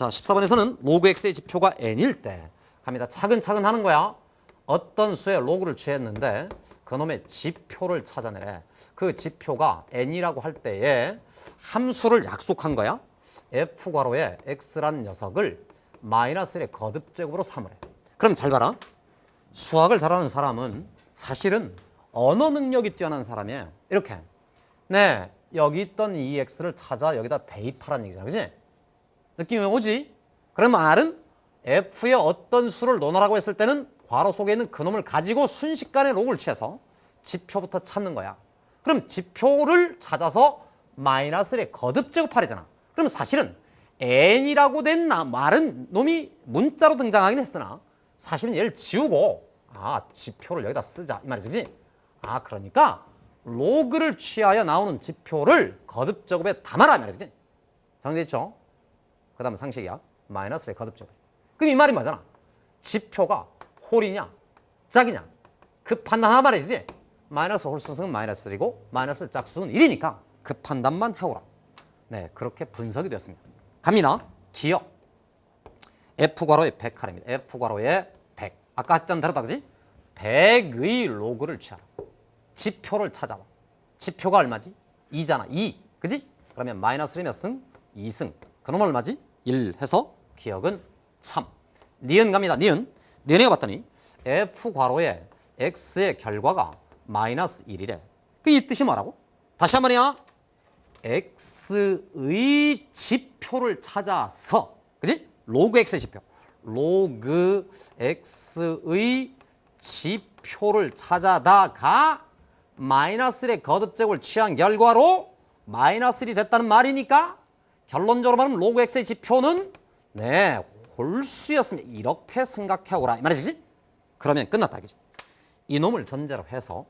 자, 14번에서는 로그 x의 지표가 n일 때 갑니다. 차근차근 하는 거야. 어떤 수의 로그를 취했는데 그놈의 지표를 찾아내래. 그 지표가 n이라고 할 때에 함수를 약속한 거야. f 괄호에 x란 녀석을 마이너스 1의 거듭제곱으로 삼으래. 그럼 잘 봐라. 수학을 잘하는 사람은 사실은 언어 능력이 뛰어난 사람이에요. 이렇게. 네, 여기 있던 이 x를 찾아 여기다 대입하라는 얘기잖아. 그지? 느낌이 오지? 그럼 R은 F의 어떤 수를 논하라고 했을 때는 괄호 속에 있는 그놈을 가지고 순식간에 로그를 취해서 지표부터 찾는 거야. 그럼 지표를 찾아서 마이너스의 거듭 제곱하래잖아. 그럼 사실은 n이라고 된 나- 말은 놈이 문자로 등장하긴 했으나 사실은 얘를 지우고 아 지표를 여기다 쓰자 이 말이지 그지? 아 그러니까 로그를 취하여 나오는 지표를 거듭 제곱에 담아라 이 말이지? 정리됐죠? 그 다음 상식이야. 마이너스의 거듭제곱. 그럼 이 말이 맞잖아. 지표가 홀이냐, 짝이냐. 그 판단하나 말이지. 마이너스 홀수승은 마이너스 1이고 마이너스 짝수는 1이니까 그 판단만 해오라. 네, 그렇게 분석이 되었습니다. 갑니다. 기억. F 괄호의 100하랍니다. F 괄호의 100. 아까 했던 대로다 그지? 100의 로그를 취하라. 지표를 찾아와. 지표가 얼마지? 2잖아. 2. 그지? 그러면 마이너스 1몇 승? 2승. 그놈 얼마지? 1 해서 기억은 3. 니은 갑니다. 니은. 니은이가 봤더니 F 괄호에 X의 결과가 마이너스 1이래. 그 이 뜻이 뭐라고? 다시 한 번이야. X의 지표를 찾아서 그지? 로그 X의 지표. 로그 X의 지표를 찾아다가 마이너스 1의 거듭제곱을 취한 결과로 마이너스 1이 됐다는 말이니까 결론적으로 말하면 로그 x의 지표는 네 홀수였습니다. 이렇게 생각해 오라 이 말이지. 그러면 끝났다 이거지. 이놈을 전제로 해서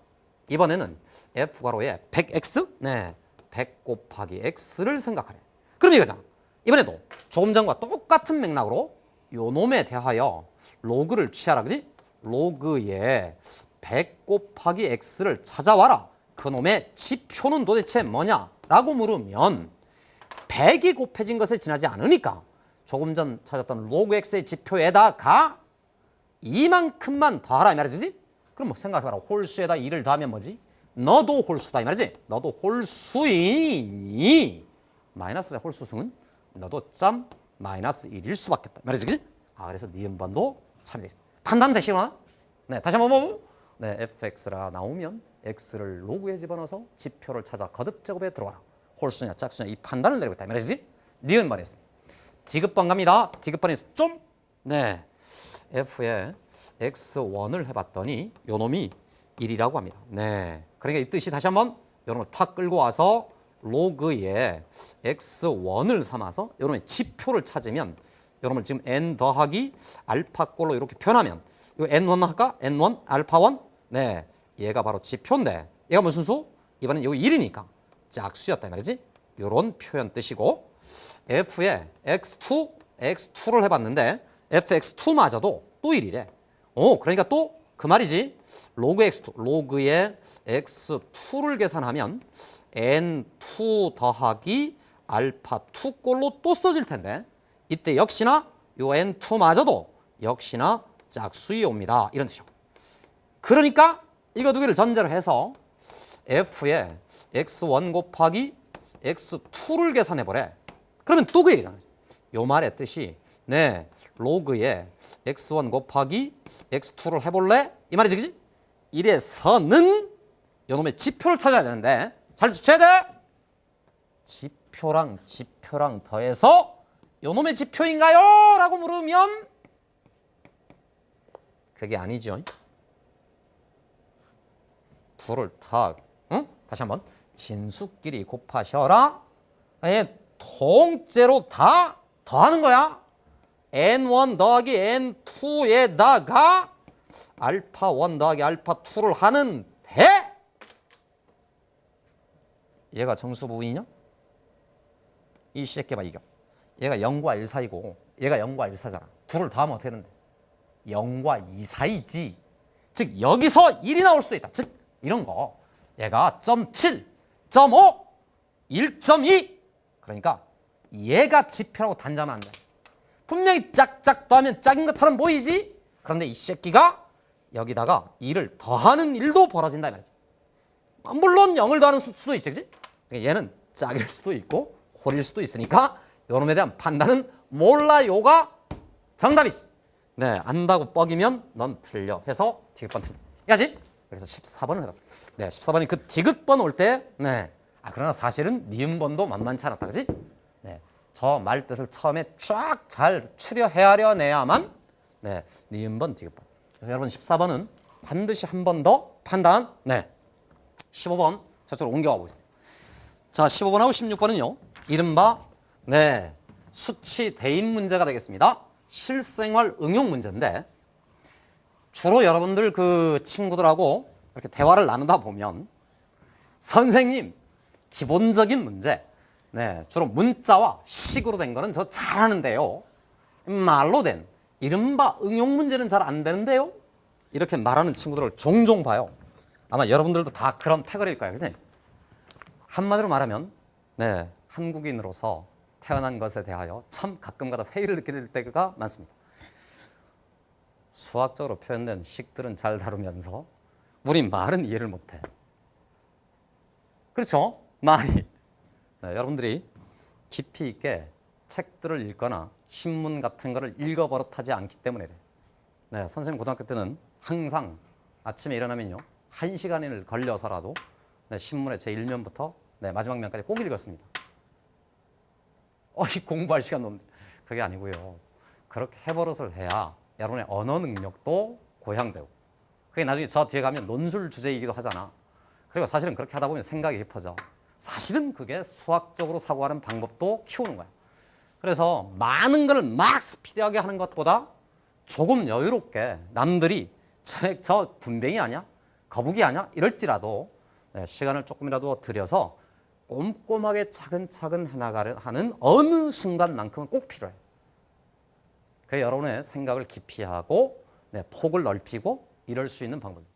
이번에는 f 괄호에 100x 네, 100 곱하기 x를 생각하래. 그럼 이거잖아. 이번에도 조금 전과 똑같은 맥락으로 요 놈에 대하여 로그를 취하라 그지? 로그에 100 곱하기 x를 찾아와라. 그 놈의 지표는 도대체 뭐냐 라고 물으면 100이 곱해진 것에 지나지 않으니까 조금 전 찾았던 로그 x의 지표에다가 이만큼만 더하라 이 말이지? 그럼 뭐 생각해봐라. 홀수에다 2를 더하면 뭐지? 너도 홀수다 이 말이지? 너도 홀수이니 마이너스의 홀수승은 너도 점 마이너스 1일 수밖에 없다 이 말이지? 그지? 아 그래서 니은번도 참이 되겠습니다. 판단 되시구나? 네 다시 한번 보고 네 fx라 나오면 x를 로그에 집어넣어서 지표를 찾아 거듭 제곱에 들어가라. 홀수냐 짝수냐 이 판단을 내리겠다 이 말이지? 니은번 했습니다. 디귿번 갑니다. 디귿번에서 좀 네. f에 x1을 해봤더니 요 놈이 1이라고 합니다. 네. 그러니까 이 뜻이 다시 한번 요 놈을 탁 끌고 와서 로그에 x1을 삼아서 요 놈의 지표를 찾으면 요 놈을 지금 n 더하기 알파꼴로 이렇게 표현하면 요 n1 할까? n1 알파1 네. 얘가 바로 지표인데 얘가 무슨 수? 이번엔 요 1이니까 짝수였다 이 말이지. 요런 표현 뜻이고 f에 x2, x2를 해봤는데 fx2마저도 또 1이래. 오, 그러니까 또 그 말이지. 로그 x2, 로그에 x2를 계산하면 n2 더하기 알파 2 꼴로 또 써질 텐데 이때 역시나 요 n2마저도 역시나 짝수이 옵니다. 이런 뜻이죠. 그러니까 이거 두 개를 전제로 해서 f에 x1 곱하기 x2를 계산해 보래. 그러면 또 그 얘기잖아요. 요 말의 뜻이 네 로그에 x1 곱하기 x2를 해볼래? 이 말이지 그지? 이래서는 요놈의 지표를 찾아야 되는데 잘 주셔야 돼. 지표랑 지표랑 더해서 요놈의 지표인가요? 라고 물으면 그게 아니죠. 둘을 다 응? 다시 한번 진수끼리 곱하셔라. 예, 통째로 다 더하는 거야. n1 더하기 n2에다가 알파 1 더하기 알파 2를 하는데 얘가 정수 부분이냐? 이 새끼만 이겨. 얘가 0과 1 사이고 얘가 0과 1 사잖아. 둘을 더하면 어떻게 되는데? 0과 2 사이지. 즉 여기서 1이 나올 수도 있다. 즉 이런 거 얘가 점 7, 점 5, 1.2 그러니까 얘가 지표라고 단정하면 안 돼. 분명히 짝짝 더하면 짝인 것처럼 보이지? 그런데 이 새끼가 여기다가 일을 더하는 일도 벌어진다 이 말이지. 아, 물론 0을 더하는 수- 수도 있지, 그지? 얘는 짝일 수도 있고 홀일 수도 있으니까 요놈에 대한 판단은 몰라요가 정답이지. 네, 안다고 뻑이면 넌 틀려 해서 디귿번 틀려. 야지? 그래서 14번을 해봤어. 네, 14번이 그 디귿번 올 때, 네. 아, 그러나 사실은 니은번도 만만치 않았다, 그지? 네. 저 말 뜻을 처음에 쫙 잘 추려 헤아려내야만, 네. 니은번, 디귿번. 그래서 여러분 14번은 반드시 한 번 더 판단, 네. 15번 저쪽으로 옮겨가 보겠습니다. 자, 15번하고 16번은요. 이른바 네. 수치 대인 문제가 되겠습니다. 실생활 응용 문제인데 주로 여러분들 그 친구들하고 이렇게 대화를 나누다 보면 선생님 기본적인 문제 네, 주로 문자와 식으로 된 거는 저 잘하는데요. 말로 된 이른바 응용 문제는 잘 안 되는데요. 이렇게 말하는 친구들을 종종 봐요. 아마 여러분들도 다 그런 패거리일 거예요. 그지? 한마디로 말하면 네, 한국인으로서 태어난 것에 대하여 참 가끔가다 회의를 느낄 때가 많습니다. 수학적으로 표현된 식들은 잘 다루면서 우리 말은 이해를 못해. 그렇죠? 말이. 네, 여러분들이 깊이 있게 책들을 읽거나 신문 같은 거를 읽어버릇하지 않기 때문에 그래. 네, 선생님 고등학교 때는 항상 아침에 일어나면요. 한 시간을 걸려서라도 네, 신문의 제 1면부터 네, 마지막 면까지 꼭 읽었습니다. 어이 공부할 시간도 없는데 그게 아니고요. 그렇게 해버릇을 해야 여러분의 언어 능력도 고향되고 그게 나중에 저 뒤에 가면 논술 주제이기도 하잖아. 그리고 사실은 그렇게 하다 보면 생각이 깊어져. 사실은 그게 수학적으로 사고하는 방법도 키우는 거야. 그래서 많은 걸 막 스피디하게 하는 것보다 조금 여유롭게 남들이 저, 저 분뱅이 아니야? 거북이 아니야? 이럴지라도 네, 시간을 조금이라도 들여서 꼼꼼하게 차근차근 해나가려 하는 어느 순간만큼은 꼭 필요해. 그 여러분의 생각을 깊이 하고 네, 폭을 넓히고 이럴 수 있는 방법입니다.